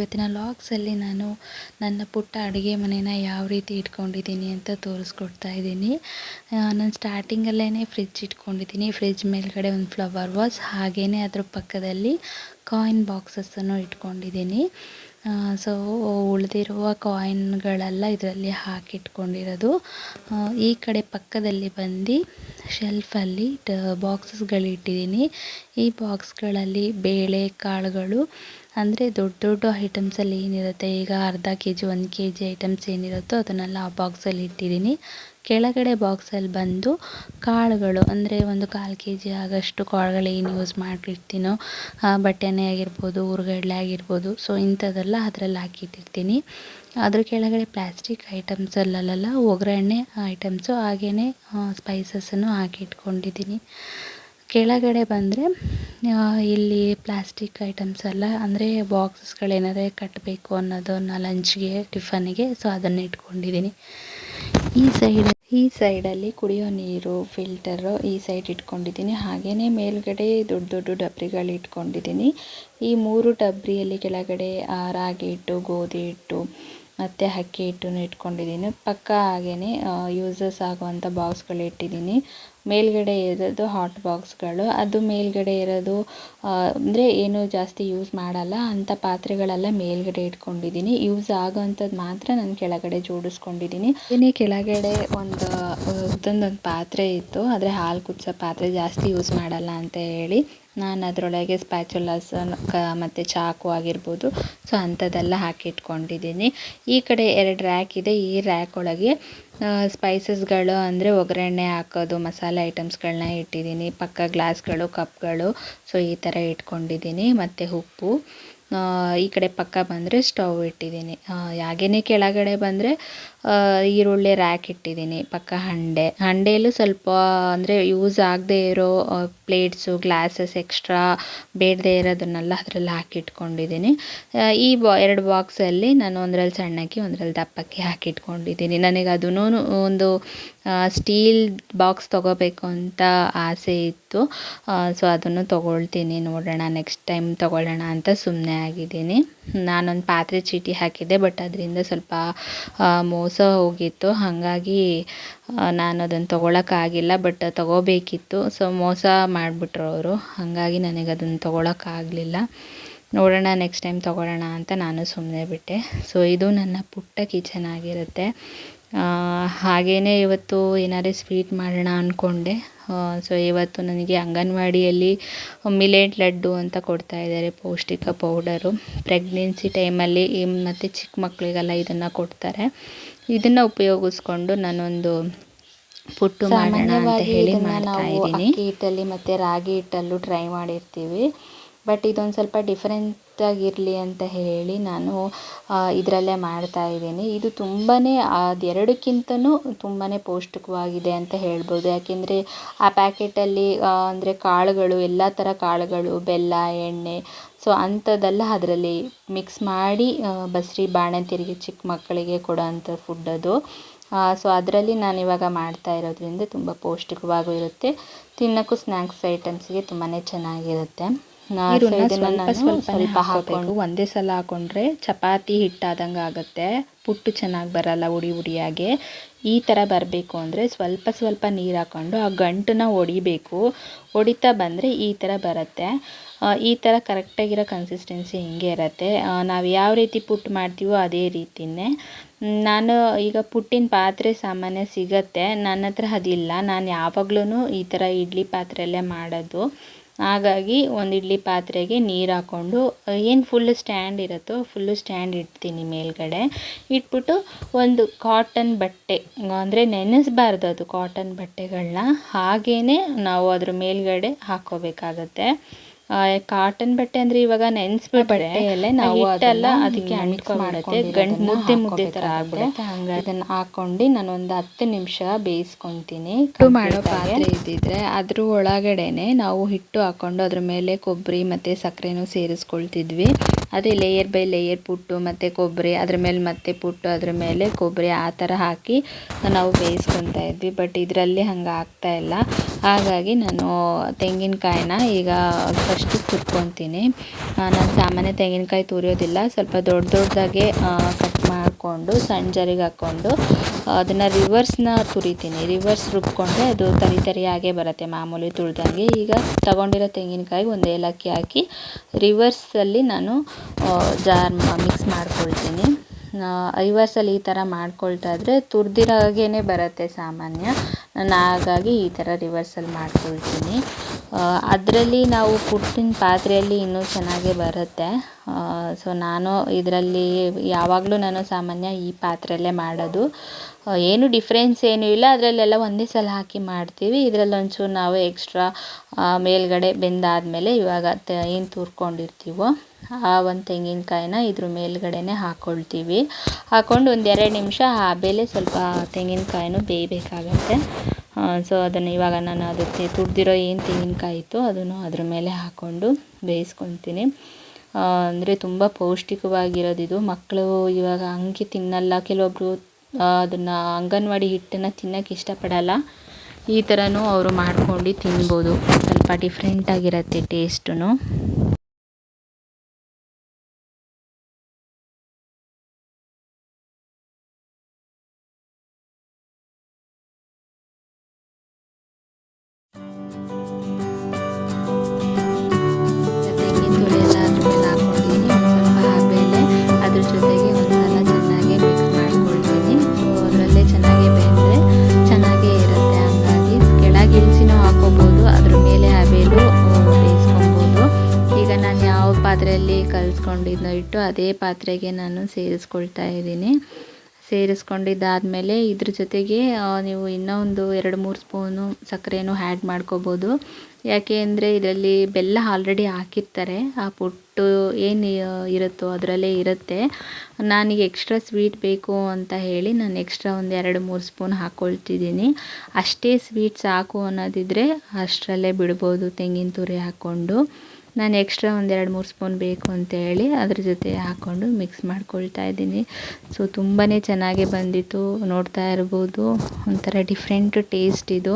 ಇವತ್ತಿನ ಲಾಗ್ಸಲ್ಲಿ ನಾನು ನನ್ನ ಪುಟ್ಟ ಅಡುಗೆ ಮನೇನ ಯಾವ ರೀತಿ ಇಟ್ಕೊಂಡಿದ್ದೀನಿ ಅಂತ ತೋರಿಸ್ಕೊಡ್ತಾ ಇದ್ದೀನಿ. ನಾನು ಸ್ಟಾರ್ಟಿಂಗಲ್ಲೇ ಫ್ರಿಜ್ ಇಟ್ಕೊಂಡಿದ್ದೀನಿ. ಫ್ರಿಜ್ ಮೇಲ್ಗಡೆ ಒಂದು ಫ್ಲವರ್ ವಾಸ್ ಹಾಗೇ ಅದ್ರ ಪಕ್ಕದಲ್ಲಿ ಕಾಯಿನ್ ಬಾಕ್ಸಸ್ಸನ್ನು ಇಟ್ಕೊಂಡಿದ್ದೀನಿ. ಸೊ ಉಳಿದಿರುವ ಕಾಯಿನ್ಗಳೆಲ್ಲ ಇದರಲ್ಲಿ ಹಾಕಿಟ್ಕೊಂಡಿರೋದು. ಈ ಕಡೆ ಪಕ್ಕದಲ್ಲಿ ಬಂದು ಶೆಲ್ಫಲ್ಲಿ ಬಾಕ್ಸಸ್ಗಳಿಟ್ಟಿದ್ದೀನಿ ಈ ಬಾಕ್ಸ್ಗಳಲ್ಲಿ ಬೇಳೆ, ಕಾಳುಗಳು ಅಂದರೆ ದೊಡ್ಡ ದೊಡ್ಡ ಐಟಮ್ಸಲ್ಲಿ ಏನಿರುತ್ತೆ? ಈಗ ಅರ್ಧ ಕೆ ಜಿ ಒಂದು ಕೆ ಜಿ ಐಟಮ್ಸ್ ಏನಿರುತ್ತೋ ಅದನ್ನೆಲ್ಲ ಆ ಬಾಕ್ಸಲ್ಲಿ ಇಟ್ಟಿದ್ದೀನಿ. ಕೆಳಗಡೆ ಬಾಕ್ಸಲ್ಲಿ ಬಂದು ಕಾಳುಗಳು, ಅಂದರೆ ಒಂದು ಕಾಲು ಕೆ ಜಿ ಆಗಷ್ಟು ಕಾಳುಗಳು ಏನು ಯೂಸ್ ಮಾಡಿರ್ತೀನೋ ಬಟ್ಟೆನೇ ಆಗಿರ್ಬೋದು ಊರುಗಡಲೆ ಆಗಿರ್ಬೋದು ಸೊ ಇಂಥದ್ದೆಲ್ಲ ಅದರಲ್ಲಿ ಹಾಕಿಟ್ಟಿರ್ತೀನಿ. ಅದ್ರ ಕೆಳಗಡೆ ಪ್ಲಾಸ್ಟಿಕ್ ಐಟಮ್ಸಲ್ಲೆಲ್ಲ ಒಗ್ಗರಣೆ ಐಟಮ್ಸು ಹಾಗೆಯೇ ಸ್ಪೈಸಸನ್ನು ಹಾಕಿಟ್ಕೊಂಡಿದ್ದೀನಿ. ಕೆಳಗಡೆ ಬಂದರೆ ಇಲ್ಲಿ ಪ್ಲಾಸ್ಟಿಕ್ ಐಟಮ್ಸ್ ಎಲ್ಲ, ಅಂದರೆ ಬಾಕ್ಸಸ್ಗಳೇನಾದ್ರೆ ಕಟ್ಟಬೇಕು ಅನ್ನೋದು ಲಂಚ್ಗೆ ಟಿಫನ್ನಿಗೆ ಸೊ ಅದನ್ನು ಇಟ್ಕೊಂಡಿದ್ದೀನಿ. ಈ ಸೈಡ್ ಈ ಸೈಡಲ್ಲಿ ಕುಡಿಯೋ ನೀರು ಫಿಲ್ಟರು ಈ ಸೈಡ್ ಇಟ್ಕೊಂಡಿದ್ದೀನಿ. ಹಾಗೆಯೇ ಮೇಲ್ಗಡೆ ದೊಡ್ಡ ದೊಡ್ಡ ಡಬ್ರಿಗಳು ಇಟ್ಕೊಂಡಿದ್ದೀನಿ. ಈ ಮೂರು ಡಬ್ರಿಯಲ್ಲಿ ಕೆಳಗಡೆ ರಾಗಿ ಹಿಟ್ಟು, ಗೋಧಿ ಹಿಟ್ಟು, ಮತ್ತು ಅಕ್ಕಿ ಹಿಟ್ಟನ್ನು ಇಟ್ಕೊಂಡಿದ್ದೀನಿ. ಪಕ್ಕ ಹಾಗೆಯೇ ಯೂಸಸ್ ಆಗುವಂಥ ಬಾಕ್ಸ್ಗಳು ಇಟ್ಟಿದ್ದೀನಿ. ಮೇಲ್ಗಡೆ ಇರೋದು ಹಾಟ್ ಬಾಕ್ಸ್ಗಳು ಅದು ಮೇಲ್ಗಡೆ ಇರೋದು ಅಂದರೆ ಏನು ಜಾಸ್ತಿ ಯೂಸ್ ಮಾಡಲ್ಲ ಅಂಥ ಪಾತ್ರೆಗಳೆಲ್ಲ ಮೇಲ್ಗಡೆ ಇಟ್ಕೊಂಡಿದ್ದೀನಿ. ಯೂಸ್ ಆಗೋವಂಥದ್ದು ಮಾತ್ರ ನಾನು ಕೆಳಗಡೆ ಜೋಡಿಸ್ಕೊಂಡಿದ್ದೀನಿ. ಇನ್ನೇ ಕೆಳಗಡೆ ಒಂದು ಉದ್ದೊಂದೊಂದು ಪಾತ್ರೆ ಇತ್ತು, ಆದರೆ ಹಾಲು ಕುದಿಸೋ ಪಾತ್ರೆ ಜಾಸ್ತಿ ಯೂಸ್ ಮಾಡಲ್ಲ ಅಂತ ಹೇಳಿ. ನಾನು ಅದರೊಳಗೆ ಸ್ಪ್ಯಾಚುಲಾಸ್ ಕ, ಮತ್ತು ಚಾಕು ಆಗಿರ್ಬೋದು. ಸೊ ಅಂಥದ್ದೆಲ್ಲ ಹಾಕಿಟ್ಕೊಂಡಿದ್ದೀನಿ ಈ ಕಡೆ ಎರಡು ರ್ಯಾಕ್ ಇದೆ. ಈ ರ್ಯಾಕ್ ಒಳಗೆ ಸ್ಪೈಸಸ್ಗಳು ಅಂದರೆ ಒಗ್ಗರಣೆ ಹಾಕೋದು, ಮಸಾಲೆ ಐಟಮ್ಸ್ಗಳನ್ನ ಇಟ್ಟಿದ್ದೀನಿ. ಪಕ್ಕ ಗ್ಲಾಸ್ಗಳು ಕಪ್ಗಳು ಸೊ ಈ ಥರ ಇಟ್ಕೊಂಡಿದ್ದೀನಿ. ಮತ್ತು ಉಪ್ಪು. ಈ ಕಡೆ ಪಕ್ಕ ಬಂದರೆ ಸ್ಟವ್ ಇಟ್ಟಿದ್ದೀನಿ. ಹಾಗೆಯೇ ಕೆಳಗಡೆ ಬಂದರೆ ಈರುಳ್ಳಿ ರ್ಯಾಕ್ ಇಟ್ಟಿದ್ದೀನಿ, ಪಕ್ಕ ಹಂಡೆ. ಹಂಡೆಯಲ್ಲೂ ಸ್ವಲ್ಪ, ಅಂದರೆ ಯೂಸ್ ಆಗದೆ ಇರೋ ಪ್ಲೇಟ್ಸು ಗ್ಲಾಸಸ್ ಎಕ್ಸ್ಟ್ರಾ ಬೇಡದೇ ಇರೋದನ್ನೆಲ್ಲ ಅದರಲ್ಲಿ ಹಾಕಿಟ್ಕೊಂಡಿದ್ದೀನಿ ಈ ಬಾ, ಎರಡು ಬಾಕ್ಸಲ್ಲಿ ನಾನು ಒಂದರಲ್ಲಿ ಸಣ್ಣಕ್ಕಿ, ಒಂದರಲ್ಲಿ ದಪ್ಪಕ್ಕಿ ಹಾಕಿಟ್ಕೊಂಡಿದ್ದೀನಿ ನನಗೆ ಅದನ್ನೂ ಒಂದು ಸ್ಟೀಲ್ ಬಾಕ್ಸ್ ತೊಗೋಬೇಕು ಅಂತ ಆಸೆ ಇತ್ತು. ಸೊ ಅದನ್ನು ತೊಗೊಳ್ತೀನಿ ನೋಡೋಣ ನೆಕ್ಸ್ಟ್ ಟೈಮ್ ತೊಗೊಳ್ಳೋಣ ಅಂತ ಸುಮ್ಮನೆ ಆಗಿದ್ದೀನಿ ನಾನೊಂದು ಪಾತ್ರೆ ಚೀಟಿ ಹಾಕಿದ್ದೆ ಬಟ್ ಅದರಿಂದ ಸ್ವಲ್ಪ ಮೋಸ ಹೋಗಿತ್ತು. ಹಾಗಾಗಿ ನಾನು ಅದನ್ನು ತೊಗೊಳಕ್ಕಾಗಿಲ್ಲ ಬಟ್ ತೊಗೋಬೇಕಿತ್ತು. ಸೊ ಮೋಸ ಮಾಡಿಬಿಟ್ರು ಅವರು. ಹಾಗಾಗಿ ನನಗೆ ಅದನ್ನು ತೊಗೊಳಕ್ಕಾಗಲಿಲ್ಲ ನೋಡೋಣ ನೆಕ್ಸ್ಟ್ ಟೈಮ್ ತೊಗೊಳ್ಳೋಣ ಅಂತ ನಾನು ಸುಮ್ಮನೆ ಬಿಟ್ಟೆ. ಸೊ ಇದು ನನ್ನ ಪುಟ್ಟ ಕಿಚನ್ ಆಗಿರುತ್ತೆ. ಹಾಗೆಯೇ ಇವತ್ತು ಏನಾದ್ರು ಸ್ವೀಟ್ ಮಾಡೋಣ ಅಂದ್ಕೊಂಡೆ ಸೊ ಇವತ್ತು ನನಗೆ ಅಂಗನವಾಡಿಯಲ್ಲಿ ಮಿಲೆಟ್ ಲಡ್ಡು ಅಂತ ಕೊಡ್ತಾ ಇದ್ದಾರೆ ಪೌಷ್ಟಿಕ ಪೌಡರು. ಪ್ರೆಗ್ನೆನ್ಸಿ ಟೈಮಲ್ಲಿ ಮತ್ತು ಚಿಕ್ಕ ಮಕ್ಕಳಿಗೆಲ್ಲ ಇದನ್ನು ಕೊಡ್ತಾರೆ. ಇದನ್ನು ಉಪಯೋಗಿಸ್ಕೊಂಡು ನಾನೊಂದು ಪುಟ್ಟು ಮಾಡೋಣ ಅಂತ ಹೇಳಿ ಮಾಡ್ತಾ ಇದ್ದೀನಿ. ಹಿಟ್ಟಲ್ಲಿ ಮತ್ತು ರಾಗಿ ಹಿಟ್ಟಲ್ಲೂ ಟ್ರೈ ಮಾಡಿರ್ತೀವಿ. ಬಟ್ ಇದೊಂದು ಸ್ವಲ್ಪ ಡಿಫ್ರೆಂಟ್ ಆಗಿರಲಿ ಅಂತ ಹೇಳಿ ನಾನು ಇದರಲ್ಲೇ ಮಾಡ್ತಾ ಇದ್ದೀನಿ. ಇದು ತುಂಬಾ ಅದೆರಡಕ್ಕಿಂತನೂ ತುಂಬಾ ಪೌಷ್ಟಿಕವಾಗಿದೆ ಅಂತ ಹೇಳ್ಬೋದು. ಯಾಕೆಂದರೆ ಆ ಪ್ಯಾಕೆಟಲ್ಲಿ ಅಂದರೆ ಕಾಳುಗಳು, ಎಲ್ಲ ಥರ ಕಾಳುಗಳು, ಬೆಲ್ಲ, ಎಣ್ಣೆ, ಸೊ ಅಂಥದ್ದೆಲ್ಲ ಅದರಲ್ಲಿ ಮಿಕ್ಸ್ ಮಾಡಿ ಬಸ್ರಿ ಬಾಣಂತಿಯರಿಗೆ ಚಿಕ್ಕ ಮಕ್ಕಳಿಗೆ ಕೊಡೋಂಥ ಫುಡ್ ಅದು. ಸೊ ಅದರಲ್ಲಿ ನಾನು ಇವಾಗ ಮಾಡ್ತಾ ಇರೋದ್ರಿಂದ ತುಂಬ ಪೌಷ್ಟಿಕವಾಗೂ ಇರುತ್ತೆ. ತಿನ್ನೋಕ್ಕೂ ಸ್ನ್ಯಾಕ್ಸ್ ಐಟಮ್ಸ್ಗೆ ತುಂಬಾ ಚೆನ್ನಾಗಿರುತ್ತೆ. ಸ್ವಲ್ಪ ಹಾಕೊಂಡು ಒಂದೇ ಸಲ ಹಾಕೊಂಡ್ರೆ ಚಪಾತಿ ಹಿಟ್ಟಾದಂಗೆ ಆಗುತ್ತೆ. ಪುಟ್ಟು ಚೆನ್ನಾಗಿ ಬರಲ್ಲ ಉಡಿ ಉಡಿಯಾಗೆ. ಈ ಥರ ಬರಬೇಕು ಅಂದರೆ ಸ್ವಲ್ಪ ಸ್ವಲ್ಪ ನೀರು ಹಾಕ್ಕೊಂಡು ಆ ಗಂಟನ್ನ ಹೊಡಿಬೇಕು ಹೊಡಿತಾ ಬಂದರೆ ಈ ಥರ ಬರುತ್ತೆ. ಈ ಥರ ಕರೆಕ್ಟಾಗಿರೋ ಕನ್ಸಿಸ್ಟೆನ್ಸಿ ಹಿಂಗೆ ಇರುತ್ತೆ. ನಾವು ಯಾವ ರೀತಿ ಪುಟ್ಟು ಮಾಡ್ತೀವೋ ಅದೇ ರೀತಿನೇ. ನಾನು ಈಗ ಪುಟ್ಟಿನ ಪಾತ್ರೆ ಸಾಮಾನ್ಯ ಸಿಗತ್ತೆ. ನನ್ನ ಹತ್ರ ಅದಿಲ್ಲ. ನಾನು ಯಾವಾಗ್ಲೂ ಈ ಥರ ಇಡ್ಲಿ ಪಾತ್ರೆಯಲ್ಲೇ ಮಾಡೋದು. ಹಾಗಾಗಿ ಒಂದು ಇಡ್ಲಿ ಪಾತ್ರೆಗೆ ನೀರು ಹಾಕ್ಕೊಂಡು ಏನು ಫುಲ್ ಸ್ಟ್ಯಾಂಡ್ ಇರುತ್ತೋ ಫುಲ್ಲು ಸ್ಟ್ಯಾಂಡ್ ಇಡ್ತೀನಿ ಮೇಲ್ಗಡೆ. ಇಟ್ಬಿಟ್ಟು ಒಂದು ಕಾಟನ್ ಬಟ್ಟೆ, ಅಂದರೆ ನೆನೆಸ್ಬಾರ್ದು ಅದು ಕಾಟನ್ ಬಟ್ಟೆಗಳನ್ನ ಹಾಗೇ ನಾವು ಅದ್ರ ಮೇಲುಗಡೆ ಹಾಕ್ಕೋಬೇಕಾಗತ್ತೆ ಕಾಟನ್ ಬಟ್ಟೆ ಅಂದ್ರೆ ಇವಾಗ ನೆನೆಸ್ಬಿಟ್ರೆ ನಾವು ಅದೆಲ್ಲ ಅದಕ್ಕೆ ಅಂಟ್ಕೊಂಡ್ಬಿಡುತ್ತೆ ಗಂಟು ಮುದ್ದೆ ಮುದ್ದೆ ಥರ ಆಗ್ಬಿಡುತ್ತೆ. ಹಂಗಾಗಿ ಅದನ್ನ ಹಾಕ್ಕೊಂಡು ನಾನು ಒಂದು ಹತ್ತು ನಿಮಿಷ ಬೇಯಿಸ್ಕೊತೀನಿ. ಮಾಡೋ ಪಾತ್ರೆ ಇದ್ದಿದ್ರೆ ಅದ್ರ ಒಳಗಡೆನೆ ನಾವು ಹಿಟ್ಟು ಹಾಕೊಂಡು ಅದ್ರ ಮೇಲೆ ಕೊಬ್ಬರಿ ಮತ್ತೆ ಸಕ್ಕರೆನೂ ಸೇರಿಸ್ಕೊಳ್ತಿದ್ವಿ. ಅದೇ ಲೇಯರ್ ಬೈ ಲೇಯರ್ ಪುಟ್ಟು ಮತ್ತು ಕೊಬ್ಬರಿ ಅದ್ರ ಮೇಲೆ ಮತ್ತೆ ಪುಟ್ಟು ಅದ್ರ ಮೇಲೆ ಕೊಬ್ಬರಿ ಆ ಥರ ಹಾಕಿ ನಾವು ಬೇಯಿಸ್ಕೊತಾ ಇದ್ವಿ. ಬಟ್ ಇದರಲ್ಲಿ ಹಂಗೆ ಆಗ್ತಾ ಇಲ್ಲ. ಹಾಗಾಗಿ ನಾನು ತೆಂಗಿನಕಾಯಿನ ಈಗ ಫಸ್ಟು ತುರ್ಕೊತೀನಿ. ನಾನು ಸಾಮಾನ್ಯ ತೆಂಗಿನಕಾಯಿ ತುರಿಯೋದಿಲ್ಲ. ಸ್ವಲ್ಪ ದೊಡ್ಡ ದೊಡ್ಡದಾಗೆ ಕಟ್ ಮಾಡಿಕೊಂಡು ಸಣ್ಣ ಜರಿಗೆ ಹಾಕ್ಕೊಂಡು ಅದನ್ನು ರಿವರ್ಸ್ನ ತುರಿತೀನಿ. ರಿವರ್ಸ್ ರುಬ್ಕೊಂಡ್ರೆ ಅದು ತರಿ ತರಿಯಾಗೇ ಬರುತ್ತೆ ಮಾಮೂಲಿ ತುಳಿದಂಗೆ. ಈಗ ತಗೊಂಡಿರೋ ತೆಂಗಿನಕಾಯಿ ಒಂದು ಏಲಕ್ಕಿ ಹಾಕಿ ರಿವರ್ಸಲ್ಲಿ ನಾನು ಜಾರ್ ಮಿಕ್ಸ್ ಮಾಡ್ಕೊಳ್ತೀನಿ. ರಿವರ್ಸಲ್ಲಿ ಈ ಥರ ಮಾಡ್ಕೊಳ್ತಾ ಇದ್ದರೆ ತುರಿದಿರೋ ಬರುತ್ತೆ ಸಾಮಾನ್ಯ. ನಾನು ಹಾಗಾಗಿ ಈ ಥರ ರಿವರ್ಸಲ್ಲಿ ಮಾಡ್ಕೊಳ್ತೀನಿ. ಅದರಲ್ಲಿ ನಾವು ಪುಟ್ಟಿನ ಪಾತ್ರೆಯಲ್ಲಿ ಇನ್ನೂ ಚೆನ್ನಾಗೇ ಬರುತ್ತೆ. ಸೊ ನಾನು ಇದರಲ್ಲಿ ಯಾವಾಗಲೂ ನಾನು ಸಾಮಾನ್ಯ ಈ ಪಾತ್ರೆಯಲ್ಲೇ ಮಾಡೋದು. ಏನು ಡಿಫ್ರೆನ್ಸ್ ಏನೂ ಇಲ್ಲ. ಅದರಲ್ಲೆಲ್ಲ ಒಂದೇ ಸಲ ಹಾಕಿ ಮಾಡ್ತೀವಿ. ಇದರಲ್ಲಿ ಒಂಚೂರು ನಾವು ಎಕ್ಸ್ಟ್ರಾ ಮೇಲ್ಗಡೆ ಬೆಂದಾದಮೇಲೆ ಇವಾಗ ಏನು ತುರ್ಕೊಂಡಿರ್ತೀವೋ ಆ ಒಂದು ತೆಂಗಿನಕಾಯಿನ ಇದ್ರ ಮೇಲ್ಗಡೆನೇ ಹಾಕ್ಕೊಳ್ತೀವಿ ಹಾಕ್ಕೊಂಡು ಒಂದು ಎರಡು ನಿಮಿಷ ಆ ಬೇಲೆ ಸ್ವಲ್ಪ ತೆಂಗಿನಕಾಯಿನೂ ಬೇಯಬೇಕಾಗತ್ತೆ. ಸೊ ಅದನ್ನು ಇವಾಗ ನಾನು ಅದಕ್ಕೆ ತುರಿದಿರೋ ಏನು ತೆಂಗಿನಕಾಯಿ ಇತ್ತು ಅದನ್ನು ಅದ್ರ ಮೇಲೆ ಹಾಕ್ಕೊಂಡು ಬೇಯಿಸ್ಕೊತೀನಿ. ಅಂದರೆ ತುಂಬ ಪೌಷ್ಟಿಕವಾಗಿರೋದಿದು. ಮಕ್ಕಳು ಇವಾಗ ಹಂಗೆ ತಿನ್ನಲ್ಲ ಕೆಲವೊಬ್ಬರು ಅದನ್ನು ಅಂಗನವಾಡಿ ಹಿಟ್ಟನ್ನು ತಿನ್ನೋಕ್ಕೆ ಇಷ್ಟಪಡಲ್ಲ. ಈ ಥರನೂ ಅವರು ಮಾಡ್ಕೊಂಡು ತಿನ್ಬೋದು. ಸ್ವಲ್ಪ ಡಿಫ್ರೆಂಟಾಗಿರುತ್ತೆ ಟೇಸ್ಟು ಇಟ್ಟು ಅದೇ ಪಾತ್ರೆಗೆ ನಾನು ಸೇರಿಸ್ಕೊಳ್ತಾ ಇದ್ದೀನಿ. ಸೇರಿಸ್ಕೊಂಡಿದ್ದಾದಮೇಲೆ ಇದ್ರ ಜೊತೆಗೆ ನೀವು ಇನ್ನೊಂದು ಎರಡು ಮೂರು ಸ್ಪೂನು ಸಕ್ಕರೆನೂ ಆ್ಯಡ್ ಮಾಡ್ಕೋಬೋದು. ಯಾಕೆ ಅಂದರೆ ಇದರಲ್ಲಿ ಬೆಲ್ಲ ಆಲ್ರೆಡಿ ಹಾಕಿರ್ತಾರೆ. ಆ ಪುಟ್ಟು ಏನು ಇರುತ್ತೋ ಅದರಲ್ಲೇ ಇರುತ್ತೆ. ನನಗೆ ಎಕ್ಸ್ಟ್ರಾ ಸ್ವೀಟ್ ಬೇಕು ಅಂತ ಹೇಳಿ ನಾನು ಎಕ್ಸ್ಟ್ರಾ ಒಂದು ಎರಡು ಮೂರು ಸ್ಪೂನ್ ಹಾಕ್ಕೊಳ್ತಿದ್ದೀನಿ ಅಷ್ಟೇ ಸ್ವೀಟ್ ಸಾಕು ಅನ್ನೋದಿದ್ದರೆ ಅಷ್ಟರಲ್ಲೇ ಬಿಡ್ಬೋದು ತೆಂಗಿನ ತುರಿ ಹಾಕ್ಕೊಂಡು. ನಾನು ಎಕ್ಸ್ಟ್ರಾ ಒಂದೆರಡು ಮೂರು ಸ್ಪೂನ್ ಬೇಕು ಅಂತ ಹೇಳಿ ಅದ್ರ ಜೊತೆ ಹಾಕ್ಕೊಂಡು ಮಿಕ್ಸ್ ಮಾಡ್ಕೊಳ್ತಾ ಇದ್ದೀನಿ. ಸೊ ತುಂಬಾ ಚೆನ್ನಾಗಿ ಬಂದಿತ್ತು. ನೋಡ್ತಾ ಇರ್ಬೋದು. ಒಂಥರ ಡಿಫ್ರೆಂಟ್ ಟೇಸ್ಟ್ ಇದು.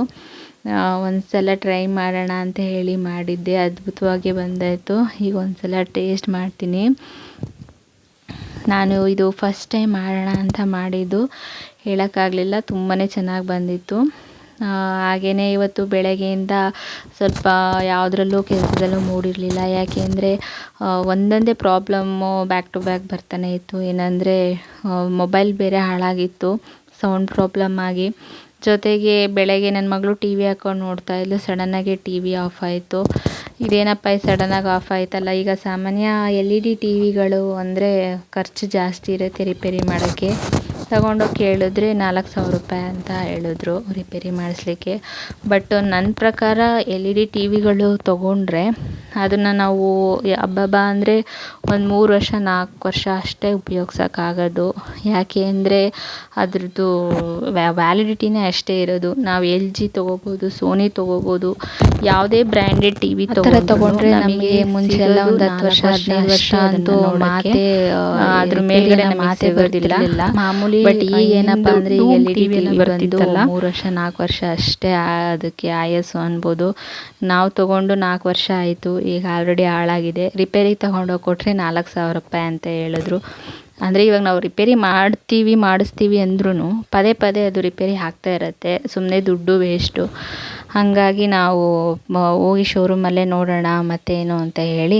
ಒಂದು ಸಲ ಟ್ರೈ ಮಾಡೋಣ ಅಂತ ಹೇಳಿ ಮಾಡಿದ್ದೆ. ಅದ್ಭುತವಾಗಿ ಬಂದಾಯಿತು. ಈಗ ಒಂದು ಸಲ ಟೇಸ್ಟ್ ಮಾಡ್ತೀನಿ. ನಾನು ಇದು ಫಸ್ಟ್ ಟೈಮ್ ಮಾಡೋಣ ಅಂತ ಮಾಡಿದ್ದು. ಹೇಳೋಕ್ಕಾಗಲಿಲ್ಲ. ತುಂಬಾ ಚೆನ್ನಾಗಿ ಬಂದಿತ್ತು. ಹಾಗೆಯೇ ಇವತ್ತು ಬೆಳಗ್ಗೆಯಿಂದ ಸ್ವಲ್ಪ ಯಾವುದ್ರಲ್ಲೂ ಕೆಲಸದಲ್ಲೂ ಮೂಡಿರಲಿಲ್ಲ. ಯಾಕೆ ಅಂದರೆ ಒಂದೊಂದೇ ಪ್ರಾಬ್ಲಮ್ಮು ಬ್ಯಾಕ್ ಟು ಬ್ಯಾಕ್ ಬರ್ತಾನೆ ಇತ್ತು. ಏನಂದರೆ ಮೊಬೈಲ್ ಬೇರೆ ಹಾಳಾಗಿತ್ತು. ಸೌಂಡ್ ಪ್ರಾಬ್ಲಮ್ ಆಗಿ. ಜೊತೆಗೆ ಬೆಳಗ್ಗೆ ನನ್ನ ಮಗಳು ಟಿ ವಿ ಹಾಕೊಂಡು ನೋಡ್ತಾ ಇದ್ಲು. ಸಡನ್ನಾಗಿ ಟಿ ವಿ ಆಫ್ ಆಯಿತು. ಇದೇನಪ್ಪ ಸಡನ್ನಾಗಿ ಆಫ್ ಆಯ್ತಲ್ಲ? ಈಗ ಸಾಮಾನ್ಯ ಎಲ್ ಇ ಡಿ ಟಿ ವಿಗಳು ಅಂದರೆ ಖರ್ಚು ಜಾಸ್ತಿ ಇರುತ್ತೆ ರಿಪೇರಿ ಮಾಡೋಕ್ಕೆ. ತಗೊಂಡೋಗಿ ಕೇಳಿದ್ರೆ ನಾಲ್ಕು ಸಾವಿರ ರೂಪಾಯಿ ಅಂತ ಹೇಳಿದ್ರು ರಿಪೇರಿ ಮಾಡಿಸ್ಲಿಕ್ಕೆ. ಬಟ್ ನನ್ನ ಪ್ರಕಾರ ಎಲ್ ಇ ಡಿ ಟಿ ವಿಗಳು ತೊಗೊಂಡ್ರೆ ಅದನ್ನು ನಾವು ಹಬ್ಬಬ್ಬ ಅಂದರೆ ಒಂದು ಮೂರು ವರ್ಷ ನಾಲ್ಕು ವರ್ಷ ಅಷ್ಟೇ ಉಪಯೋಗ್ಸೋಕ್ಕಾಗೋದು. ಯಾಕೆ ಅಂದರೆ ಅದ್ರದ್ದು ವ್ಯಾಲಿಡಿಟಿನೇ ಅಷ್ಟೇ ಇರೋದು. ನಾವು ಎಲ್ ಜಿ ತೊಗೋಬೋದು ಸೋನಿ ತೊಗೋಬೋದು ಯಾವುದೇ ಬ್ರ್ಯಾಂಡೆಡ್ ಟಿ ವಿ ತೊಗೊಂಡ್ರೆ ನಮಗೆ ಮುಂಚೆ ಎಲ್ಲ ಒಂದು ಹತ್ತು ವರ್ಷ ಹದಿನೈದು ವರ್ಷ ಅಂತೂ ಮಾತೇ ಅದ್ರ ಮೇಲ್ಗಡೆ ಮಾತೇ ಬರೋದಿಲ್ಲ ಮಾಮೂಲಿ ಬಟ್ ಈಗ ಏನಪ್ಪ ಈಗ ಎಲ್ ಇ ಡಿ ಟಿವಿ ಬರ್ತಿತ್ತಲ್ಲ? ಮೂರು ವರ್ಷ ನಾಲ್ಕು ವರ್ಷ ಅಷ್ಟೇ ಅದಕ್ಕೆ ಆಯಸ್ಸು ಅನ್ಬೋದು. ನಾವು ತಗೊಂಡು ನಾಲ್ಕು ವರ್ಷ ಆಯಿತು ಈಗ ಆಲ್ರೆಡಿ ಹಾಳಾಗಿದೆ. ರಿಪೇರಿಗೆ ತಗೊಂಡೋಗಿ ಕೊಟ್ರೆ ನಾಲ್ಕು ಸಾವಿರ ರೂಪಾಯಿ ಅಂತ ಹೇಳಿದ್ರು. ಅಂದರೆ ಇವಾಗ ನಾವು ರಿಪೇರಿ ಮಾಡ್ತೀವಿ ಮಾಡಿಸ್ತೀವಿ ಅಂದ್ರೂ ಪದೇ ಪದೇ ಅದು ರಿಪೇರಿ ಆಗ್ತಾ ಇರುತ್ತೆ. ಸುಮ್ಮನೆ ದುಡ್ಡು ವೇಸ್ಟು ಹಾಗಾಗಿ ನಾವು ಹೋಗಿ ಶೋರೂಮಲ್ಲೇ ನೋಡೋಣ ಮತ್ತೇನು ಅಂತ ಹೇಳಿ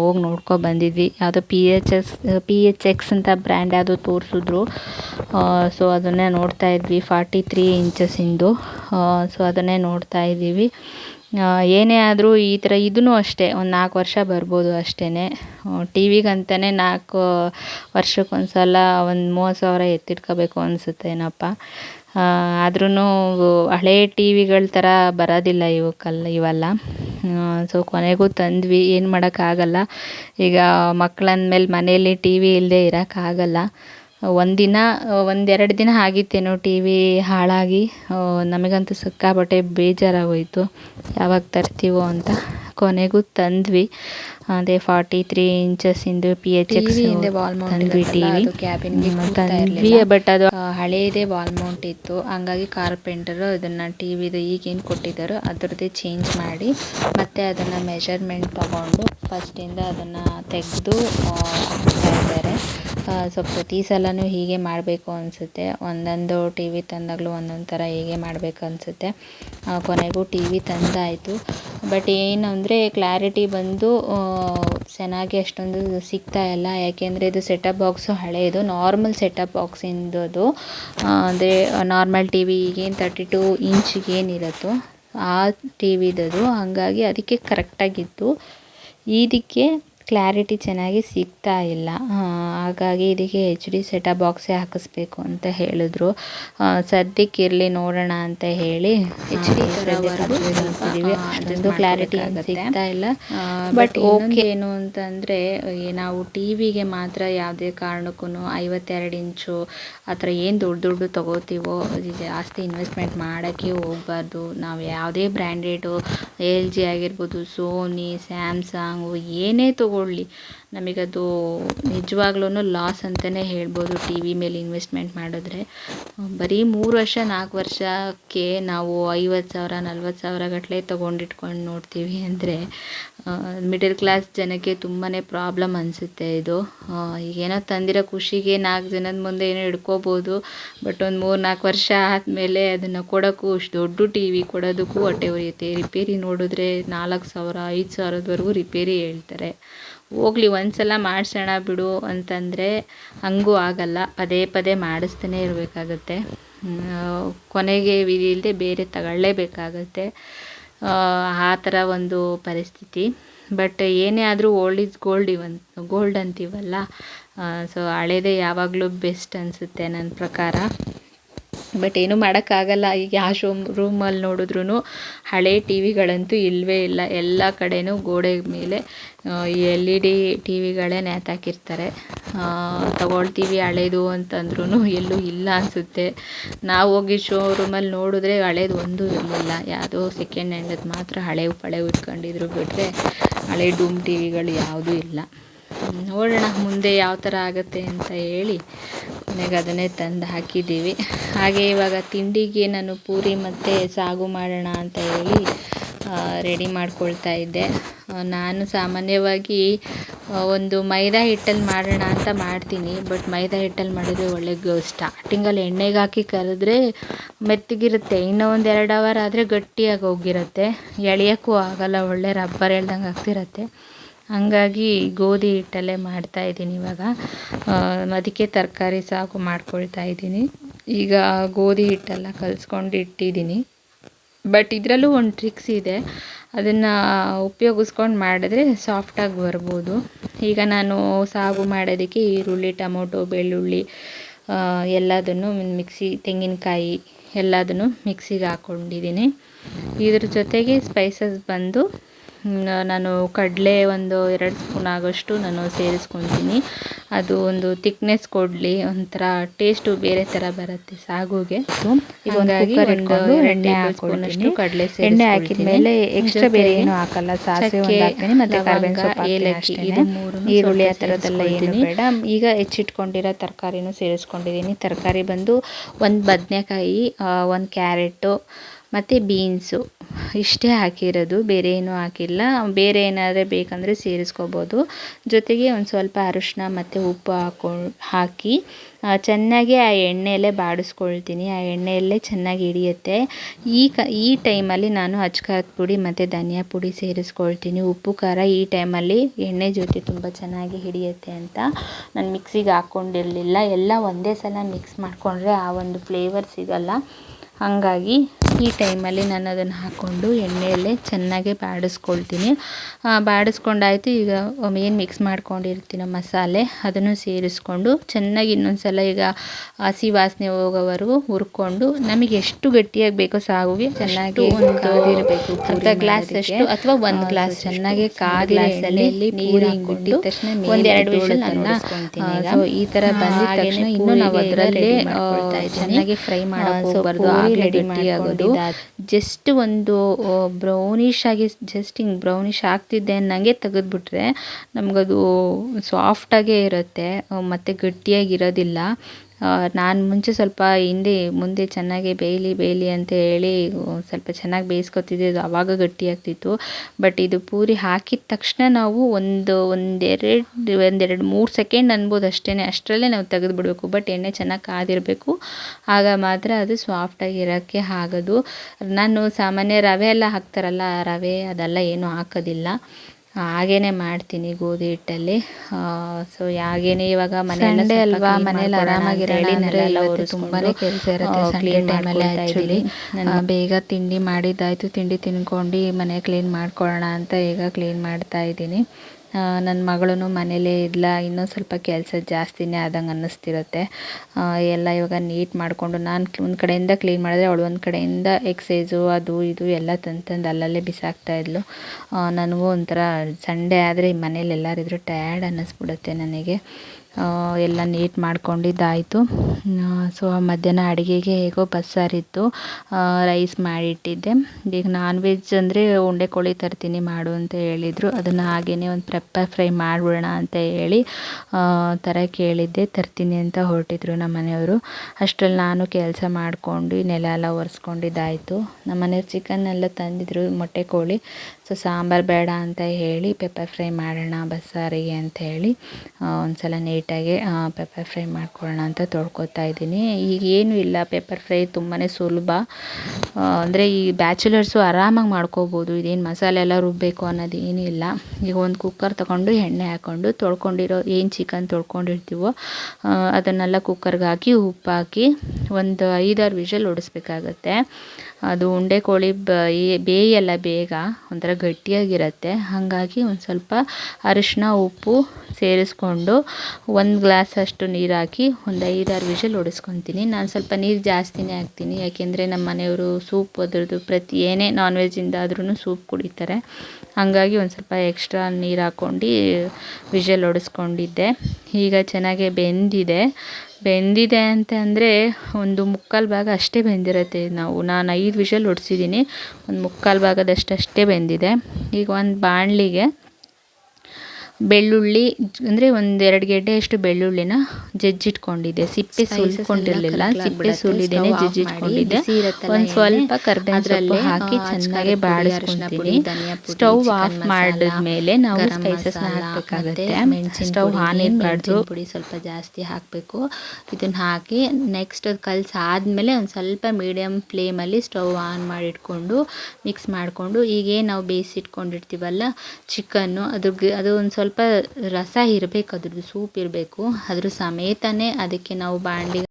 ಹೋಗಿ ನೋಡ್ಕೊ ಬಂದಿದ್ವಿ. ಯಾವುದೋ P H S P H X ಅಂತ ಬ್ರ್ಯಾಂಡ್ ಅದು ತೋರಿಸಿದ್ರು. ಸೊ ಅದನ್ನೇ ನೋಡ್ತಾ ಇದ್ವಿ ಫಾರ್ಟಿ ತ್ರೀ ಇಂಚಸ್ಸಿಂದು ಸೊ ಅದನ್ನೇ ನೋಡ್ತಾ ಇದ್ದೀವಿ. ಏನೇ ಆದರೂ ಈ ಥರ ಇದೂ ಅಷ್ಟೇ, ಒಂದು ನಾಲ್ಕು ವರ್ಷ ಬರ್ಬೋದು ಅಷ್ಟೇ ಟಿ ವಿಗಂತಲೇ ನಾಲ್ಕು ವರ್ಷಕ್ಕೊಂದು ಸಲ ಒಂದು ಮೂವತ್ತು ಸಾವಿರ ಎತ್ತಿಟ್ಕೋಬೇಕು ಅನಿಸುತ್ತೇನಪ್ಪ. ಆದ್ರೂ ಹಳೇ ಟಿ ವಿಗಳ ಥರ ಬರೋದಿಲ್ಲ ಕಲ್ಲ ಇವೆಲ್ಲ. ಸೊ ಕೊನೆಗೂ ತಂದ್ವಿ, ಏನು ಮಾಡೋಕ್ಕಾಗಲ್ಲ. ಈಗ ಮಕ್ಳಂದ್ಮೇಲೆ ಮನೇಲಿ ಟಿ ವಿ ಇಲ್ಲದೆ ಇರೋಕ್ಕಾಗಲ್ಲ. ಒಂದಿನ, ಒಂದೆರಡು ದಿನ ಆಗಿತ್ತೇನೋ ಟಿ ವಿ ಹಾಳಾಗಿ ನಮಗಂತೂ ಸಿಕ್ಕಾಪಟ್ಟೆ ಬೇಜಾರಾಗೋಯಿತು. ಯಾವಾಗ ತರ್ತೀವೋ ಅಂತ. ಕೊನೆಗೂ ತಂದ್ವಿ. ಅದೇ ಫಾರ್ಟಿ ತ್ರೀ ಇಂಚಸ್ಸಿಂದು ಪಿ ಎಚ್ ಎಕ್ಸ್ ತಂದ್ವಿ ಗೆ ಕೂರ್ತಾ ತಂದ್ವಿ ಬಟ್ ಅದು ಆ, ಹಳೇದೇ ವಾಲ್ ಮೌಂಟ್ ಇತ್ತು. ಹಂಗಾಗಿ ಕಾರ್ಪೆಂಟರು ಇದನ್ನ ಟಿವಿದು ಈಗೇನು ಕೊಟ್ಟಿದ್ದಾರೋ ಅದರದ್ದೇ ಚೇಂಜ್ ಮಾಡಿ ಮತ್ತೆ ಅದನ್ನ ಮೆಷರ್ಮೆಂಟ್ ತಗೊಂಡು ಫಸ್ಟಿಂದ ಅದನ್ನ ತೆಗೆದು ಹಾಕ್ತಾ ಇದ್ದಾರೆ ಆ, ಸೊ ಪ್ರತಿ ಸಲವೂ ಹೀಗೆ ಮಾಡಬೇಕು ಅನಿಸುತ್ತೆ. ಒಂದೊಂದು ಟಿ ವಿ ತಂದಾಗಲೂ ಒಂದೊಂದು ಥರ ಹೀಗೆ ಮಾಡಬೇಕು ಅನಿಸುತ್ತೆ. ಕೊನೆಗೂ ಟಿ ವಿ ತಂದಾಯಿತು. ಬಟ್ ಏನು ಅಂದರೆ ಕ್ಲಾರಿಟಿ ಬಂದು ಚೆನ್ನಾಗಿ ಅಷ್ಟೊಂದು ಸಿಗ್ತಾ ಇಲ್ಲ. ಯಾಕೆಂದರೆ ಇದು ಸೆಟಪ್ ಬಾಕ್ಸು ಹಳೆಯದು ನಾರ್ಮಲ್ ಸೆಟಪ್ ಬಾಕ್ಸಿಂದು ಅದು ಅಂದರೆ ನಾರ್ಮಲ್ ಟಿ ವಿ ಈಗೇನು ತರ್ಟಿ ಟು ಇಂಚಿಗೆ ಏನಿರುತ್ತೋ ಆ ಟಿ ವಿದದು ಹಾಗಾಗಿ ಅದಕ್ಕೆ ಕರೆಕ್ಟಾಗಿತ್ತು ಇದಕ್ಕೆ ಕ್ಲಾರಿಟಿ ಚೆನ್ನಾಗಿ ಸಿಗ್ತಾ ಇಲ್ಲ. ಹಾಗಾಗಿ ಇದಕ್ಕೆ ಎಚ್ ಡಿ ಸೆಟಪ್ ಬಾಕ್ಸೇ ಹಾಕಿಸ್ಬೇಕು ಅಂತ ಹೇಳಿದ್ರು. ಸದ್ಯಕ್ಕೆ ಇರಲಿ ನೋಡೋಣ ಅಂತ ಹೇಳಿ ಎಚ್ ಡಿ ಅದೊಂದು ಕ್ಲ್ಯಾರಿಟಿ ಕ್ಲಾರಿಟಿ ಸಿಗ್ತಾ ಇಲ್ಲ. ಬಟ್ ಓಕೆ ಏನು ಅಂತಂದರೆ ನಾವು ಟಿ ವಿಗೆ ಮಾತ್ರ ಯಾವುದೇ ಕಾರಣಕ್ಕೂ ಐವತ್ತೆರಡು ಇಂಚು ಆ ಥರ ಏನು ದೊಡ್ಡ ದೊಡ್ಡ ತೊಗೋತೀವೋ ಜಾಸ್ತಿ ಇನ್ವೆಸ್ಟ್ಮೆಂಟ್ ಮಾಡೋಕ್ಕೆ ಹೋಗ್ಬಾರ್ದು. ನಾವು ಯಾವುದೇ ಬ್ರ್ಯಾಂಡೆಡು ಎಲ್ ಜಿ ಆಗಿರ್ಬೋದು ಸೋನಿ ಸ್ಯಾಮ್ಸಂಗು ಏನೇ ತಗೊಳ್ಳಿ. ನಮಗದು ನಿಜವಾಗ್ಲೂ ಲಾಸ್ ಅಂತಲೇ ಹೇಳ್ಬೋದು ಟಿ ವಿ ಮೇಲೆ ಇನ್ವೆಸ್ಟ್ಮೆಂಟ್ ಮಾಡಿದ್ರೆ. ಬರೀ ಮೂರು ವರ್ಷ, ನಾಲ್ಕು ವರ್ಷಕ್ಕೆ ನಾವು ಐವತ್ತು ಸಾವಿರ, ನಲ್ವತ್ತು ಸಾವಿರ ಗಟ್ಟಲೆ ತೊಗೊಂಡಿಟ್ಕೊಂಡು ನೋಡ್ತೀವಿ ಅಂದರೆ ಮಿಡಲ್ ಕ್ಲಾಸ್ ಜನಕ್ಕೆ ತುಂಬಾ ಪ್ರಾಬ್ಲಮ್ ಅನಿಸುತ್ತೆ ಇದು. ಏನೋ ತಂದಿರೋ ಖುಷಿಗೆ ನಾಲ್ಕು ಜನದ ಮುಂದೆ ಏನೋ ಇಟ್ಕೋಬೋದು ಬಟ್ ಒಂದು ಮೂರು, ನಾಲ್ಕು ವರ್ಷ ಆದಮೇಲೆ ಅದನ್ನು ಕೊಡೋಕ್ಕೂ ಅಷ್ಟು ದೊಡ್ಡ ಟಿ ವಿ ಕೊಡೋದಕ್ಕೂ ಹೊಟ್ಟೆ ಉರಿಯುತ್ತೆ. ರಿಪೇರಿ ನೋಡಿದ್ರೆ ನಾಲ್ಕು ಸಾವಿರ, ಐದು ಸಾವಿರದವರೆಗೂ ರಿಪೇರಿ ಹೇಳ್ತಾರೆ. ಹೋಗ್ಲಿ, ಒಂದ್ಸಲ ಮಾಡಿಸೋಣ ಬಿಡು ಅಂತಂದರೆ ಹಂಗೂ ಆಗಲ್ಲ. ಪದೇ ಪದೇ ಮಾಡಿಸ್ತಾನೆ ಇರಬೇಕಾಗತ್ತೆ. ಕೊನೆಗೆ ವಿಧಿ ಬೇರೆ ತಗೊಳ್ಳೇಬೇಕಾಗತ್ತೆ. ಆ ಥರ ಒಂದು ಪರಿಸ್ಥಿತಿ. ಬಟ್ ಏನೇ ಆದರೂ old is gold even gold ಅಂತೀವಲ್ಲ? ಸೊ ಹಳೇದೇ ಯಾವಾಗಲೂ ಬೆಸ್ಟ್ ಅನಿಸುತ್ತೆ ನನ್ನ ಪ್ರಕಾರ. ಬಟ್ ಏನೂ ಮಾಡೋಕ್ಕಾಗಲ್ಲ. ಈಗ ಯಾವ ಶೋ ರೂಮಲ್ಲಿ ನೋಡಿದ್ರೂ ಹಳೆ ಟಿ ವಿಗಳಂತೂ ಇಲ್ಲವೇ ಇಲ್ಲ. ಎಲ್ಲ ಕಡೆಯೂ ಗೋಡೆ ಮೇಲೆ ಎಲ್ ಇ ಡಿ ಟಿ ವಿಗಳೇ ನೇತಾಕಿರ್ತಾರೆ. ತಗೊಳ್ತೀವಿ ಹಳೇದು ಅಂತಂದ್ರೂ ಎಲ್ಲೂ ಇಲ್ಲ ಅನಿಸುತ್ತೆ. ನಾವು ಹೋಗಿ ಶೋರೂಮಲ್ಲಿ ನೋಡಿದ್ರೆ ಹಳೇದು ಒಂದೂ ಇರಲಿಲ್ಲ. ಯಾವುದೋ ಸೆಕೆಂಡ್ ಹ್ಯಾಂಡದ್ದು ಮಾತ್ರ ಹಳೆವು ಪಳೆವು ಇಟ್ಕೊಂಡಿದ್ರು ಬಿಟ್ಟರೆ ಹಳೆ ಡೂಮ್ ಟಿ ವಿಗಳು ಯಾವುದೂ ಇಲ್ಲ. ನೋಡೋಣ ಮುಂದೆ ಯಾವ ಥರ ಆಗುತ್ತೆ ಅಂತ ಹೇಳಿ ಕೊನೆಗೆ ಅದನ್ನೇ ತಂದು ಹಾಕಿದ್ದೀವಿ. ಹಾಗೆ ಇವಾಗ ತಿಂಡಿಗೆ ನಾನು ಪೂರಿ ಮತ್ತು ಸಾಗು ಮಾಡೋಣ ಅಂತ ಹೇಳಿ ರೆಡಿ ಮಾಡ್ಕೊಳ್ತಾ ಇದ್ದೆ. ನಾನು ಸಾಮಾನ್ಯವಾಗಿ ಒಂದು ಮೈದಾ ಹಿಟ್ಟಲ್ಲಿ ಮಾಡೋಣ ಅಂತ ಮಾಡ್ತೀನಿ. ಬಟ್ ಮೈದಾ ಹಿಟ್ಟಲ್ಲಿ ಮಾಡಿದ್ರೆ ಒಳ್ಳೆ ಸ್ಟಾರ್ಟಿಂಗಲ್ಲಿ ಎಣ್ಣೆಗೆ ಹಾಕಿ ಕರೆದ್ರೆ ಮೆತ್ತಗಿರುತ್ತೆ. ಇನ್ನೂ ಒಂದು ಎರಡು ಅವರ್ ಆದರೆ ಗಟ್ಟಿಯಾಗಿ ಹೋಗಿರುತ್ತೆ. ಎಳೆಯೋಕ್ಕೂ ಆಗಲ್ಲ, ಒಳ್ಳೆ ರಬ್ಬರ್ ಎಳ್ದಂಗೆ ಆಗ್ತಿರತ್ತೆ. ಹಂಗಾಗಿ ಗೋಧಿ ಹಿಟ್ಟಲ್ಲೇ ಮಾಡ್ತಾ ಇದ್ದೀನಿ ಇವಾಗ. ಅದಕ್ಕೆ ತರಕಾರಿ ಸಾಗು ಮಾಡ್ಕೊಳ್ತಾ ಇದ್ದೀನಿ. ಈಗ ಗೋಧಿ ಹಿಟ್ಟೆಲ್ಲ ಕಲಿಸ್ಕೊಂಡು ಇಟ್ಟಿದ್ದೀನಿ. ಬಟ್ ಇದರಲ್ಲೂ ಒಂದು ಟ್ರಿಕ್ಸ್ ಇದೆ. ಅದನ್ನು ಉಪಯೋಗಿಸ್ಕೊಂಡು ಮಾಡಿದ್ರೆ ಸಾಫ್ಟಾಗಿ ಬರ್ಬೋದು. ಈಗ ನಾನು ಸಾಗು ಮಾಡೋದಕ್ಕೆ ಈರುಳ್ಳಿ, ಟೊಮೊಟೊ, ಬೆಳ್ಳುಳ್ಳಿ ಎಲ್ಲದನ್ನು ಮಿಕ್ಸಿ, ತೆಂಗಿನಕಾಯಿ ಎಲ್ಲದನ್ನು ಮಿಕ್ಸಿಗೆ ಹಾಕ್ಕೊಂಡಿದ್ದೀನಿ ಇದ್ರ ಜೊತೆಗೆ ಸ್ಪೈಸಸ್ ಬಂದು ನಾನು ಕಡಲೆ ಒಂದು ಎರಡು ಸ್ಪೂನ್ ಆಗೋಷ್ಟು ನಾನು ಸೇರಿಸ್ಕೊತೀನಿ. ಅದು ಒಂದು ತಿಕ್ನೆಸ್ ಕೊಡಲಿ ಒಂಥರ ಟೇಸ್ಟು ಬೇರೆ ಥರ ಬರುತ್ತೆ ಸಾಗುಗೆ. ಹಾಗಾಗಿ ಎಣ್ಣೆ tablespoon ಕಡಲೆ ಎಣ್ಣೆ ಹಾಕಿದ ಮೇಲೆ ಎಕ್ಸ್ಟ್ರಾ ಬೇರೆ ಏನು ಹಾಕಲ್ಲ ಸಾಸಿವೆ ಮತ್ತೆ ಏಲಕ್ಕಿ ಇದು ಮೂರು ಈರುಳ್ಳಿ ಆ ಥರದ್ದೆಲ್ಲ ಏನು. ಬೇಡ. ಈಗ ಹೆಚ್ಚಿಟ್ಕೊಂಡಿರೋ ತರಕಾರಿನೂ ಸೇರಿಸ್ಕೊಂಡಿದ್ದೀನಿ. ತರಕಾರಿ ಬಂದು ಒಂದು ಬದನೆಕಾಯಿ ಒಂದು ಕ್ಯಾರೆಟು ಮತ್ತು ಬೀನ್ಸು. ಇಷ್ಟೇ ಹಾಕಿರೋದು, ಬೇರೆ ಏನೂ ಹಾಕಿಲ್ಲ. ಬೇರೆ ಏನಾದರೆ ಬೇಕಂದರೆ ಸೇರಿಸ್ಕೋಬೋದು. ಜೊತೆಗೆ ಒಂದು ಸ್ವಲ್ಪ ಅರಿಶಿನ ಮತ್ತು ಉಪ್ಪು ಹಾಕೊ, ಹಾಕಿ ಚೆನ್ನಾಗಿ ಆ ಎಣ್ಣೆಯಲ್ಲೇ ಬಾಡಿಸ್ಕೊಳ್ತೀನಿ. ಆ ಎಣ್ಣೆಯಲ್ಲೇ ಚೆನ್ನಾಗಿ ಹಿಡಿಯುತ್ತೆ. ಈ ಕ, ಈ ಟೈಮಲ್ಲಿ ನಾನು ಅಚ್ಕಾರದ ಪುಡಿ ಮತ್ತು ಧನಿಯಾ ಪುಡಿ ಸೇರಿಸ್ಕೊಳ್ತೀನಿ. ಉಪ್ಪು, ಖಾರ ಈ ಟೈಮಲ್ಲಿ ಎಣ್ಣೆ ಜೊತೆ ತುಂಬ ಚೆನ್ನಾಗಿ ಹಿಡಿಯುತ್ತೆ ಅಂತ ನಾನು ಮಿಕ್ಸಿಗೆ ಹಾಕ್ಕೊಂಡಿರಲಿಲ್ಲ ಎಲ್ಲ ಒಂದೇ ಸಲ ಮಿಕ್ಸ್ ಮಾಡಿಕೊಂಡ್ರೆ ಆ ಒಂದು ಫ್ಲೇವರ್ ಸಿಗಲ್ಲ. ಹಾಗಾಗಿ ಈ ಟೈಮಲ್ಲಿ ನಾನು ಅದನ್ನು ಹಾಕ್ಕೊಂಡು ಎಣ್ಣೆಯಲ್ಲೇ ಚೆನ್ನಾಗಿ ಬಾಡಿಸ್ಕೊಳ್ತೀನಿ. ಬಾಡಿಸ್ಕೊಂಡಾಯಿತು. ಈಗ ಏನು ಮಿಕ್ಸ್ ಮಾಡ್ಕೊಂಡಿರ್ತೀನೋ ಮಸಾಲೆ ಅದನ್ನು ಸೇರಿಸ್ಕೊಂಡು ಚೆನ್ನಾಗಿ ಇನ್ನೊಂದು ಸಲ ಈಗ ಹಸಿ ವಾಸನೆ ಹೋಗೋವರೆಗೂ ಹುರ್ಕೊಂಡು ನಮಗೆ ಎಷ್ಟು ಗಟ್ಟಿಯಾಗಿ ಬೇಕೋ ಸಾಗುಗೆ ಚೆನ್ನಾಗಿ ಕಾದಿರ್ಬೇಕು ಅರ್ಧ ಗ್ಲಾಸ್. ಅಷ್ಟು ಅಥವಾ ಒಂದು ಗ್ಲಾಸ್ ಚೆನ್ನಾಗಿ ಚೆನ್ನಾಗಿ ಕಾದಿರೋ ಕಾದಿರೋ ಎಣ್ಣೆಯಲ್ಲಿ ಎಣ್ಣೆಯಲ್ಲಿ ನೀರು ಒಂದೆರಡು ವಿಷಲ್ ಈ ಥರ ಬಂದಿದ ತಕ್ಷಣ ಇನ್ನೂ ನಾವು ಅದರಲ್ಲೇ. ಚೆನ್ನಾಗಿ ಫ್ರೈ ಮಾಡಬಾರ್ದು ಹೋಗ್ಬಾರ್ದು. ಪೂರಿ ready ಜಸ್ಟ್ ಒಂದು ಬ್ರೌನಿಶ್ ಆಗಿ ಜಸ್ಟ್ ಹಿಂಗೆ ಬ್ರೌನಿಶ್ ಆಗ್ತಿದ್ದೆ ಅನ್ನಂಗೆ ತೆಗೆದ್ಬಿಟ್ರೆ ನಮಗದು ಸಾಫ್ಟಾಗೇ ಇರುತ್ತೆ ಮತ್ತು ಗಟ್ಟಿಯಾಗಿರೋದಿಲ್ಲ ನಾನು ಮುಂಚೆ ಸ್ವಲ್ಪ ಹಿಂದೆ, ಮುಂದೆ ಚೆನ್ನಾಗಿ ಬೇಯಲಿ ಬೇಯಲಿ ಅಂತ ಹೇಳಿ ಸ್ವಲ್ಪ ಚೆನ್ನಾಗಿ ಬೇಯಿಸ್ಕೊತಿದ್ದೆ ಅದು ಆವಾಗ ಗಟ್ಟಿಯಾಗ್ತಿತ್ತು. ಬಟ್ ಇದು ಪೂರಿ ಹಾಕಿದ ತಕ್ಷಣ ನಾವು ಒಂದು, ಒಂದೆರಡು ಒಂದೆರಡು, ಮೂರು ಸೆಕೆಂಡ್ ಅನ್ಬೋದು ಅಷ್ಟೇ ಅಷ್ಟರಲ್ಲೇ ನಾವು ತೆಗೆದುಬಿಡ್ಬೇಕು ಬಟ್ ಎಣ್ಣೆ ಚೆನ್ನಾಗಿ ಕಾದಿರಬೇಕು. ಆಗ ಮಾತ್ರ ಅದು ಸಾಫ್ಟಾಗಿರೋಕ್ಕೆ ಆಗೋದು. ನಾನು ಸಾಮಾನ್ಯ ರವೆ ಎಲ್ಲ ಹಾಕ್ತಾರಲ್ಲ, ರವೆ ಅದೆಲ್ಲ ಏನೂ ಹಾಕೋದಿಲ್ಲ. ಹಾಗೇನೆ ಮಾಡ್ತೀನಿ ಗೋಧಿ ಹಿಟ್ಟಲ್ಲಿ. ಸೊ ಹಾಗೇನೆ ಇವಾಗ ಮನೆ ಸ್ವಲ್ಪ ಅಲ್ವಾ? ಮನೇಲಿ ಆರಾಮಾಗಿರಲಿ ಒರೆಸ್ಕೊಂಡು, ತುಂಬಾನೇ ಕೆಲಸ ಇರುತ್ತೆ ಕ್ಲೀನ್ ಸಂಡೇ ಟೈಮಲ್ಲಿ ಆ್ಯಕ್ಚುಲಿ ಬೇಗ ತಿಂಡಿ ಮಾಡಿದ್ದಾಯಿತು. ತಿಂಡಿ ತಿನ್ಕೊಂಡು ಮನೆ ಕ್ಲೀನ್ ಮಾಡ್ಕೊಳ್ಳೋಣ ಅಂತ ಈಗ ಕ್ಲೀನ್ ಮಾಡ್ತಾ ಇದ್ದೀನಿ. ನನ್ನ ಮಗಳೂ ಮನೇಲೇ ಇಲ್ಲ ಇನ್ನೂ ಸ್ವಲ್ಪ ಕೆಲಸ ಜಾಸ್ತಿನೇ ಆದಂಗೆ ಅನ್ನಿಸ್ತಿರುತ್ತೆ. ಎಲ್ಲ ಇವಾಗ ನೀಟ್ ಮಾಡಿಕೊಂಡು ನಾನು ಒಂದು ಕಡೆಯಿಂದ ಕ್ಲೀನ್ ಮಾಡಿದ್ರೆ ಅವಳು ಒಂದು ಕಡೆಯಿಂದ ಎಕ್ಸೈಸು, ಅದು ಇದು ಎಲ್ಲ ತಂದು ಅಲ್ಲಲ್ಲೇ ಬಿಸಾಕ್ತಾ ಇದ್ಲು. ನನಗೂ ಒಂಥರ ಸಂಡೇ ಆದರೆ ಮನೇಲಿ ಎಲ್ಲರಿದ್ರು ಟಯರ್ಡ್ ಅನ್ನಿಸ್ಬಿಡುತ್ತೆ ನನಗೆ. ಎಲ್ಲ ನೀಟ್ ಮಾಡ್ಕೊಂಡಿದ್ದಾಯಿತು. ಸೊ ಮಧ್ಯಾಹ್ನ ಅಡುಗೆಗೆ ಹೇಗೋ ಬಸ್ಸಾರಿತ್ತು ರೈಸ್ ಮಾಡಿಟ್ಟಿದ್ದೆ. ಈಗ ನಾನ್ ವೆಜ್ ಅಂದರೆ ಉಂಡೆ ಕೋಳಿ ತರ್ತೀನಿ ಮಾಡು ಅಂತ ಹೇಳಿದರು. ಅದನ್ನು ಹಾಗೇ ಒಂದು ಪ್ರೆಪ್ಪರ್ ಫ್ರೈ ಮಾಡಿಬಿಡೋಣ ಅಂತ ಹೇಳಿ ಥರ ಕೇಳಿದ್ದೆ. ತರ್ತೀನಿ ಅಂತ ಹೊರಟಿದ್ರು ನಮ್ಮ ಮನೆಯವರು ಅಷ್ಟರಲ್ಲಿ ನಾನು ಕೆಲಸ ಮಾಡಿಕೊಂಡು ನೆಲ ಎಲ್ಲ ಒರೆಸ್ಕೊಂಡಿದ್ದಾಯಿತು. ನಮ್ಮ ಮನೆಯವ್ರು ಚಿಕನ್ ಎಲ್ಲ ತಂದಿದ್ರು ಮೊಟ್ಟೆ ಕೋಳಿ. ಸೊ ಸಾಂಬಾರು ಬೇಡ ಅಂತ ಹೇಳಿ ಪೆಪ್ಪರ್ ಫ್ರೈ ಮಾಡೋಣ ಬಸ್ಸಾರಿಗೆ ಅಂತ ಹೇಳಿ ಒಂದು ಸಲ ನೀಟಾಗಿ ಪೆಪ್ಪರ್ ಫ್ರೈ ಮಾಡ್ಕೊಳ್ಳೋಣ ಅಂತ ತೊಳ್ಕೊತಾ ಇದ್ದೀನಿ. ಈಗ ಏನೂ ಇಲ್ಲ ಪೆಪ್ಪರ್ ಫ್ರೈ ತುಂಬಾ ಸುಲಭ. ಅಂದರೆ ಈ ಬ್ಯಾಚುಲರ್ಸು ಆರಾಮಾಗಿ ಮಾಡ್ಕೋಬೋದು. ಇದೇನು ಮಸಾಲೆ ಎಲ್ಲ ರುಬ್ಬಬೇಕು ಅನ್ನೋದು ಏನೂ ಇಲ್ಲ. ಈಗ ಒಂದು ಕುಕ್ಕರ್ ತೊಗೊಂಡು ಎಣ್ಣೆ ಹಾಕ್ಕೊಂಡು ತೊಳ್ಕೊಂಡಿರೋ, ಏನು ಚಿಕನ್ ತೊಳ್ಕೊಂಡಿರ್ತೀವೋ ಅದನ್ನೆಲ್ಲ ಕುಕ್ಕರ್ಗೆ ಹಾಕಿ ಉಪ್ಪು ಹಾಕಿ ಒಂದು ಐದಾರು ವಿಷಲ್ ಹೊಡಿಸ್ಬೇಕಾಗತ್ತೆ ಅದು ಉಂಡೆ ಕೋಳಿ ಬೇಯಲ್ಲ ಬೇಗ ಒಂಥರ ಗಟ್ಟಿಯಾಗಿರುತ್ತೆ. ಹಾಗಾಗಿ ಒಂದು ಸ್ವಲ್ಪ ಅರಿಶಿನ ಉಪ್ಪು ಸೇರಿಸ್ಕೊಂಡು ಒಂದು ಗ್ಲಾಸಷ್ಟು ನೀರು ಹಾಕಿ ಒಂದು ಐದಾರು ವಿಷಲ್ ಹೊಡೆಸ್ಕೊತೀನಿ ನಾನು ಸ್ವಲ್ಪ ನೀರು ಜಾಸ್ತಿನೇ ಹಾಕ್ತೀನಿ. ಯಾಕೆಂದರೆ ನಮ್ಮ ಮನೆಯವರು ಸೂಪ್ ಅದರದ್ದು ಪ್ರತಿ ಏನೇ ನಾನ್ ವೆಜ್ಜಿಂದ ಆದ್ರೂ ಸೂಪ್ ಕುಡಿತಾರೆ. ಹಾಗಾಗಿ ಒಂದು ಸ್ವಲ್ಪ ಎಕ್ಸ್ಟ್ರಾ ನೀರು ಹಾಕ್ಕೊಂಡು ವಿಷಲ್ ಹೊಡೆಸ್ಕೊಂಡಿದ್ದೆ ಈಗ ಚೆನ್ನಾಗಿ ಬೆಂದಿದೆ. ಬೆಂದಿದೆ ಅಂತ ಅಂದರೆ ಒಂದು ಮುಕ್ಕಾಲು ಭಾಗ ಅಷ್ಟೇ ಬೆಂದಿರುತ್ತೆ. ನಾವು ನಾನು ಐದು ವಿಷಲ್ ಹೊಡ್ಸಿದ್ದೀನಿ ಒಂದು ಮುಕ್ಕಾಲು ಭಾಗದಷ್ಟು ಅಷ್ಟೇ ಬೆಂದಿದೆ. ಈಗ ಒಂದು ಬಾಣಲಿಗೆ ಬೆಳ್ಳುಳ್ಳಿ ಅಂದರೆ ಒಂದೆರಡು ಗೆಡ್ಡೆಯಷ್ಟು ಬೆಳ್ಳುಳ್ಳಿನ ಜಜ್ಜಿಟ್ಕೊಂಡಿದ್ದೆ. ಸಿಪ್ಪೆ ಸುಲ್ಕೊಂಡಿರಲಿಲ್ಲ. ಸಿಪ್ಪೆ ಸುಲಿದೇನೆ ಜಜ್ಜಿಟ್ಕೊಂಡಿದ್ದೆ. ಒಂದು ಸ್ವಲ್ಪ ಕರ್ಬೇವಿನ ಸೊಪ್ಪು ಹಾಕಿ ಚೆನ್ನಾಗಿ ಬಾಡಿಸ್ಕೊತೀನಿ ಸ್ಟವ್ ಆಫ್ ಮಾಡಿದ್ಮೇಲೆ ನಾವು ಸ್ಪೈಸಸ್ನ ಹಾಕಬೇಕಾಗುತ್ತೆ. ಸ್ಟವ್ ಆನ್ ಇರಬಾರ್ದು ಪುಡಿ ಸ್ವಲ್ಪ ಜಾಸ್ತಿ ಹಾಕಬೇಕು. ಇದನ್ನ ಹಾಕಿ ನೆಕ್ಸ್ಟ್ ಅದು ಕಲಸಾದ್ಮೇಲೆ ಒಂದು ಸ್ವಲ್ಪ ಮೀಡಿಯಮ್ ಫ್ಲೇಮಲ್ಲಿ ಸ್ಟವ್ ಆನ್ ಮಾಡಿಟ್ಕೊಂಡು ಮಿಕ್ಸ್ ಮಾಡಿಕೊಂಡು ಈಗೇನು ನಾವು ಬೇಯಿಸಿಟ್ಕೊಂಡಿರ್ತೀವಲ್ಲ ಚಿಕನ್ನು ಅದು ಅದು ಒಂದು ಸ್ವಲ್ಪ ರಸ ಇರಬೇಕು ಅದ್ರದ್ದು ಸೂಪ್ ಇರಬೇಕು ಅದ್ರ ಸಮೇತನೇ ಅದಕ್ಕೆ ನಾವು ಬಾಣಲಿ